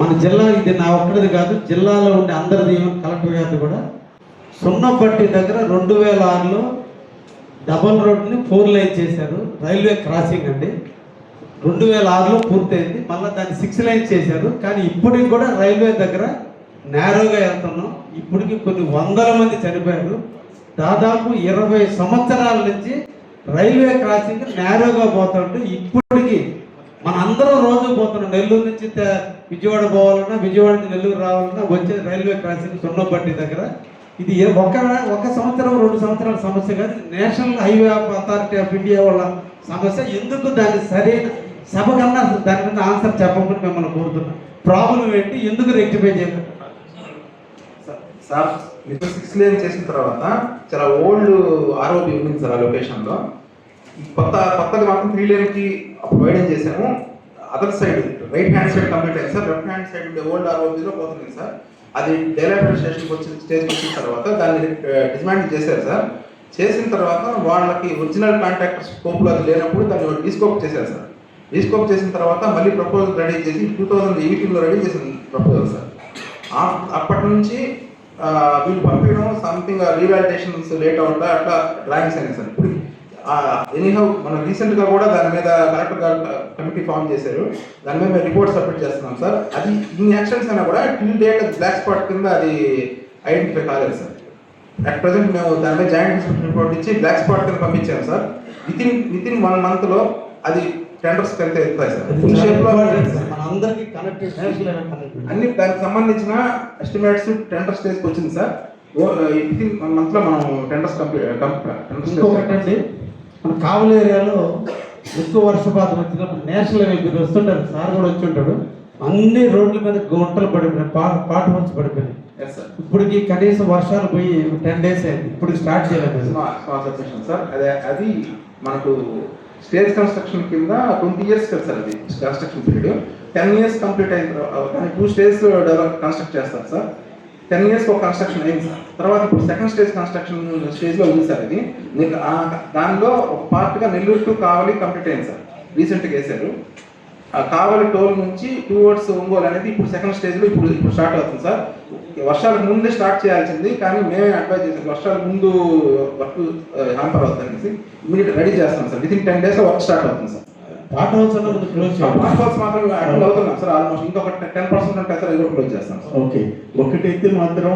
మన జిల్లా ఇది నా ఒక్కడిది కాదు జిల్లాలో ఉండే అందరిది కలెక్టర్ గారిది కూడా. సున్నపట్టి దగ్గర రెండు వేల ఆరులో డబల్ రోడ్ని ఫోర్ లైన్ చేశారు రైల్వే క్రాసింగ్ అండి. రెండు వేల ఆరులో పూర్తయింది మళ్ళీ దాన్ని సిక్స్ లైన్ చేశారు. కానీ ఇప్పటికి కూడా రైల్వే దగ్గర నేరోగా వెళ్తున్నాం. ఇప్పటికి కొన్ని వందల మంది చనిపోయారు. దాదాపు ఇరవై సంవత్సరాల నుంచి రైల్వే క్రాసింగ్ నేరోగా పోతుంటే ఇప్పుడు మన అందరం రోజు పోతున్నాం. నెల్లూరు నుంచి విజయవాడ పోవాలన్నా విజయవాడ నుంచి నెల్లూరు రావాలన్నా వచ్చే రైల్వే క్రాసింగ్ సున్నపట్టి దగ్గర. ఇది ఏ- ఒక ఒక సంవత్సరం రెండు సంవత్సరాల సమస్య కాదు. National highway of authority of India వాళ్ళ సమస్య ఎందుకు దాని సరైన సభ కన్నా దాని మీద ఆన్సర్ చెప్పమని మిమ్మల్ని కోరుతున్నాం. ప్రాబ్లం ఏంటి? ఎందుకు రెక్టిఫై చేయాలి సార్ మీరు సిక్స్ లేన్ చేసిన తర్వాత చాలా ఓల్డ్ ఆర్ఓబి ఉంది సార్ ఆ లొకేషన్లో కొత్త కొత్తగా మాత్రం త్రీ లేన్కి కి చేశాము? Other side right hand side complete అయింది సార్. లెఫ్ట్ హ్యాండ్ సైడ్ ఉండే ఓల్డ్ ఆర్ఓబీలో పోతుంది సార్. అది డైలాక్టర్ స్టేషన్కి వచ్చిన స్టేజ్ వచ్చిన తర్వాత దాన్ని డిస్మాండిల్ చేశారు సార్. చేసిన తర్వాత వాళ్ళకి ఒరిజినల్ కాంట్రాక్టర్ స్కోప్లో అది లేనప్పుడు దాన్ని డిస్కోప్ చేశారు సార్. డిస్కోప్ చేసిన తర్వాత మళ్ళీ ప్రపోజల్ రెడీ చేసి టూ థౌజండ్ ఎయిటీన్లో రెడీ చేసిన ప్రపోజల్ సార్. అప్పటి నుంచి వీళ్ళు పంపించడం సంథింగ్ రీవాలిడేషన్స్ లేట్ అవుతా అట్లా డ్రాయింగ్స్ అయినాయి సార్. ఇప్పుడు ఎనీహౌ మనం రీసెంట్గా కూడా దాని మీద కలెక్టర్ గారు కమిటీ ఫామ్ చేశారు. దాని మీద మేము రిపోర్ట్ సబ్మిట్ చేస్తున్నాం సార్. అది ఇన్ని యాక్షన్స్ అయినా కూడా టిల్ డేట్ బ్లాక్ స్పాట్ కింద అది ఐడెంటిఫై కాలేదు సార్. అట్ ప్రజెంట్ మేము దాని మీద జాయింట్ ఇన్స్పెక్షన్ రిపోర్ట్ ఇచ్చి బ్లాక్ స్పాట్ కింద పంపించాము sir. Within within one మంత్లో అది టెండర్స్ కింద వెళ్తాయి సార్. ఫుల్ కనెక్టెడ్ అన్ని దానికి సంబంధించిన ఎస్టిమేట్స్ టెండర్ స్టేజ్కి వచ్చింది సార్. విత్ ఇన్ వన్ మంత్లో మనం టెండర్స్ కంప్లీట్ అండి. మన కావలి ఏరియాలో ఎక్కువ వర్షపాతం వచ్చినప్పుడు నేషనల్ హైవే మీరు వస్తుంటారు. సార్ కూడా వచ్చి ఉంటాడు. అన్ని రోడ్ల మీద గుంటలు పడిపోయినాయి. పా పాట మంచి పడిపోయినాయి. ఇప్పటికి కనీసం వర్షాలు పోయి టెన్ డేస్ అయింది. ఇప్పుడు స్టార్ట్ చేయలేదు. సార్ అదే అది మనకు స్టేజ్ కన్స్ట్రక్షన్ కింద ట్వంటీ ఇయర్స్ కదా సార్ అది construction period. Ten years complete అయిన తర్వాత కానీ టూ స్టేజ్ డెవలప్ కన్స్ట్రక్ట్ చేస్తారు సార్ టెన్ ఇయర్స్ ఒక కన్స్ట్రక్షన్ అయింది. సార్ తర్వాత ఇప్పుడు సెకండ్ స్టేజ్ కన్స్ట్రక్షన్ స్టేజ్లో ఉంది సార్ ఇది నీకు దానిలో ఒక పార్ట్గా నెల్లూరు టు కావలి కంప్లీట్ అయింది సార్. రీసెంట్గా వేశారు. ఆ కావలి టోల్ నుంచి టూ వర్డ్స్ ఒంగోలు అనేది ఇప్పుడు సెకండ్ స్టేజ్లో ఇప్పుడు ఇప్పుడు స్టార్ట్ అవుతుంది సార్. వర్షాలకు ముందే స్టార్ట్ చేయాల్సింది కానీ మేమే అడ్వైజ్ చేసాం వర్షాల ముందు వర్క్ హ్యాంపర్ అవుతుంది అనేసి. ఇమీడియట్ రెడీ చేస్తాం సార్. విత్ ఇన్ టెన్ డేస్లో వర్క్ స్టార్ట్ అవుతుంది సార్. పాట హౌస్ అన్న ముందు క్లోజ్ చేయాలి హాస్టల్స్ మాత్రం అటెండ్ అవుతున్నాం సార్ ఆల్మోస్ట్ ఇంకొక టెన్ పర్సెంట్ సార్ ఇది క్లోజ్ చేస్తాం. ఓకే ఒకటైతే మాత్రం